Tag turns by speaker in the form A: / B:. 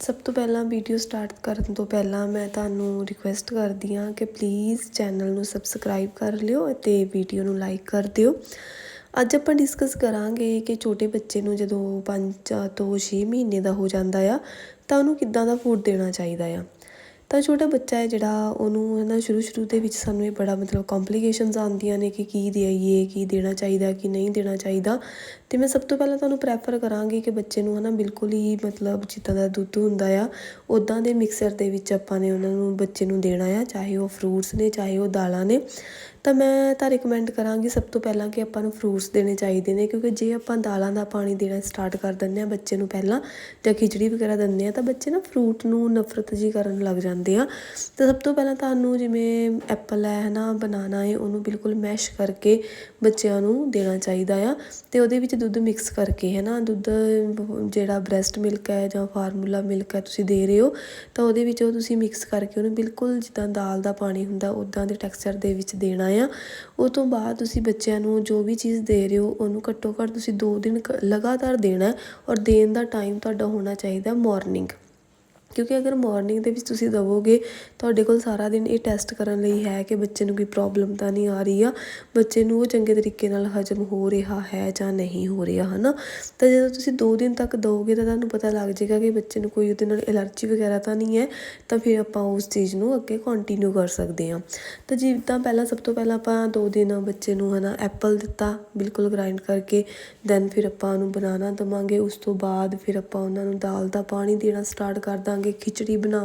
A: ਸਭ ਤੋਂ ਪਹਿਲਾਂ ਵੀਡੀਓ ਸਟਾਰਟ ਕਰਨ ਤੋਂ ਪਹਿਲਾਂ ਮੈਂ ਤੁਹਾਨੂੰ ਰਿਕੁਐਸਟ ਕਰਦੀ ਹਾਂ ਕਿ ਪਲੀਜ਼ ਚੈਨਲ ਨੂੰ ਸਬਸਕ੍ਰਾਈਬ ਕਰ ਲਿਓ ਅਤੇ ਵੀਡੀਓ ਨੂੰ ਲਾਈਕ ਕਰ ਦਿਓ। ਅੱਜ ਆਪਾਂ ਡਿਸਕਸ ਕਰਾਂਗੇ ਕਿ ਛੋਟੇ ਬੱਚੇ ਨੂੰ ਜਦੋਂ 5 ਤੋਂ 6 ਮਹੀਨੇ ਦਾ ਹੋ ਜਾਂਦਾ ਆ, ਤਾਂ ਉਹਨੂੰ ਕਿੱਦਾਂ ਦਾ ਫੂਡ ਦੇਣਾ ਚਾਹੀਦਾ ਆ। ਤਾਂ ਛੋਟਾ ਬੱਚਾ ਹੈ ਜਿਹੜਾ ਉਹਨੂੰ ਹੈ ਨਾ ਸ਼ੁਰੂ ਸ਼ੁਰੂ ਦੇ ਵਿੱਚ ਸਾਨੂੰ ਇਹ ਬੜਾ ਮਤਲਬ ਕੰਪਲਿਕੇਸ਼ਨਸ ਆਉਂਦੀਆਂ ਨੇ ਕਿ ਕੀ ਦੇਈਏ, ਕੀ ਦੇਣਾ ਚਾਹੀਦਾ, ਕੀ ਨਹੀਂ ਦੇਣਾ ਚਾਹੀਦਾ। ਤੇ ਮੈਂ ਸਭ ਤੋਂ ਪਹਿਲਾਂ ਤੁਹਾਨੂੰ ਪ੍ਰੈਫਰ ਕਰਾਂਗੀ ਕਿ ਬੱਚੇ ਨੂੰ ਹੈ ਨਾ ਬਿਲਕੁਲ ਹੀ ਮਤਲਬ ਜਿੱਦਾਂ ਦਾ ਦੁੱਧ ਹੁੰਦਾ ਆ ਉਦਾਂ ਦੇ ਮਿਕਸਰ ਦੇ ਵਿੱਚ ਆਪਾਂ ਨੇ ਉਹਨਾਂ ਨੂੰ ਬੱਚੇ ਨੂੰ ਦੇਣਾ ਆ, ਚਾਹੇ ਉਹ ਫਰੂਟਸ ਨੇ, ਚਾਹੇ ਉਹ ਦਾਲਾਂ ਨੇ। ਤਾਂ ਮੈਂ ਤਾਂ ਰਿਕਮੈਂਡ ਕਰਾਂਗੀ ਸਭ ਤੋਂ ਪਹਿਲਾਂ ਕਿ ਆਪਾਂ ਨੂੰ ਫਰੂਟਸ ਦੇਣੇ ਚਾਹੀਦੇ ਨੇ, ਕਿਉਂਕਿ ਜੇ ਆਪਾਂ ਦਾਲਾਂ ਦਾ ਪਾਣੀ ਦੇਣਾ ਸਟਾਰਟ ਕਰ ਦਿੰਦੇ ਆ ਬੱਚੇ ਨੂੰ ਪਹਿਲਾਂ ਜਾਂ ਖਿਚੜੀ ਵਗੈਰਾ ਦਿੰਦੇ ਆ ਤਾਂ ਬੱਚੇ ਨਾ ਫਰੂਟ ਨੂੰ ਨਫ਼ਰਤ ਜੀ ਕਰਨ ਲੱਗ ਜਾਂਦੇ ਆ। ਤਾਂ ਸਭ ਤੋਂ ਪਹਿਲਾਂ ਤੁਹਾਨੂੰ ਜਿਵੇਂ ਐਪਲ ਹੈ ਹਨਾ ਬਨਾਨਾ ਹੈ, ਉਹਨੂੰ ਬਿਲਕੁਲ ਮੈਸ਼ ਕਰਕੇ ਬੱਚਿਆਂ ਨੂੰ ਦੇਣਾ ਚਾਹੀਦਾ ਆ। ਤੇ ਉਹਦੇ ਵਿੱਚ ਦੁੱਧ ਮਿਕਸ ਕਰਕੇ, ਹੈ ਨਾ, ਦੁੱਧ ਜਿਹੜਾ ਬ੍ਰੈਸਟ ਮਿਲਕ ਹੈ ਜਾਂ ਫਾਰਮੂਲਾ ਮਿਲਕ ਹੈ ਤੁਸੀਂ ਦੇ ਰਹੇ ਹੋ, ਤਾਂ ਉਹਦੇ ਵਿੱਚ ਉਹ ਤੁਸੀਂ ਮਿਕਸ ਕਰਕੇ ਉਹਨੂੰ ਬਿਲਕੁਲ ਜਿੱਦਾਂ ਦਾਲ ਦਾ ਪਾਣੀ ਹੁੰਦਾ ਉਦਾਂ ਦੇ ਟੈਕਸਚਰ ਦੇ ਵਿੱਚ ਦੇਣਾ ਆ। ਉਹ ਤੋਂ ਬਾਅਦ ਤੁਸੀਂ ਬੱਚਿਆਂ ਨੂੰ ਜੋ ਵੀ ਚੀਜ਼ ਦੇ ਰਹੇ ਹੋ, ਉਹਨੂੰ ਘੱਟੋ ਘੱਟ ਤੁਸੀਂ 2 ਦਿਨ ਕ- ਲਗਾਤਾਰ ਦੇਣਾ ਔਰ ਦੇਣ ਦਾ ਟਾਈਮ ਤੁਹਾਡਾ ਹੋਣਾ ਚਾਹੀਦਾ ਮਾਰਨਿੰਗ ਕਿਉਂਕਿ ਅਗਰ ਮਾਰਨਿੰਗ ਦੇ ਵਿੱਚ ਤੁਸੀਂ ਦਵੋਗੇ, ਤੁਹਾਡੇ ਕੋਲ ਸਾਰਾ ਦਿਨ ਇਹ ਟੈਸਟ ਕਰਨ ਲਈ ਹੈ ਕਿ ਬੱਚੇ ਨੂੰ ਕੋਈ ਪ੍ਰੋਬਲਮ ਤਾਂ ਨਹੀਂ ਆ ਰਹੀ ਆ, ਬੱਚੇ ਨੂੰ ਉਹ ਚੰਗੇ ਤਰੀਕੇ ਨਾਲ ਹਜਮ ਹੋ ਰਿਹਾ ਹੈ ਜਾਂ ਨਹੀਂ ਹੋ ਰਿਹਾ, ਹਨਾ? ਤਾਂ ਜਦੋਂ ਤੁਸੀਂ 2 ਦਿਨ ਤੱਕ ਦਵੋਗੇ ਤਾਂ ਤੁਹਾਨੂੰ ਪਤਾ ਲੱਗ ਜਾਏਗਾ ਕਿ ਬੱਚੇ ਨੂੰ ਕੋਈ ਉਹਦੇ ਨਾਲ ਐਲਰਜੀ ਵਗੈਰਾ ਤਾਂ ਨਹੀਂ ਹੈ, ਤਾਂ ਫਿਰ ਆਪਾਂ ਉਸ ਚੀਜ਼ ਨੂੰ ਅੱਗੇ ਕੰਟੀਨਿਊ ਕਰ ਸਕਦੇ ਹਾਂ। ਤਾਂ ਜਿੱਦਾਂ ਪਹਿਲਾਂ ਸਭ ਤੋਂ ਪਹਿਲਾਂ ਆਪਾਂ 2 ਦਿਨ ਬੱਚੇ ਨੂੰ, ਹਨਾ ਐਪਲ ਦਿੱਤਾ, ਬਿਲਕੁਲ ਗ੍ਰਾਈਂਡ ਕਰਕੇ ਦੈਨ ਫਿਰ ਆਪਾਂ ਉਹਨੂੰ ਬਨਾਨਾ ਦਵਾਂਗੇ, ਉਸ ਤੋਂ ਬਾਅਦ ਫਿਰ ਆਪਾਂ ਉਹਨਾਂ ਨੂੰ ਦਾਲ ਦਾ ਪਾਣੀ ਦੇਣਾ ਸਟਾਰਟ ਕਰ ਦਾਂਗੇ। ਖਿਚੜੀ ਬਣਾ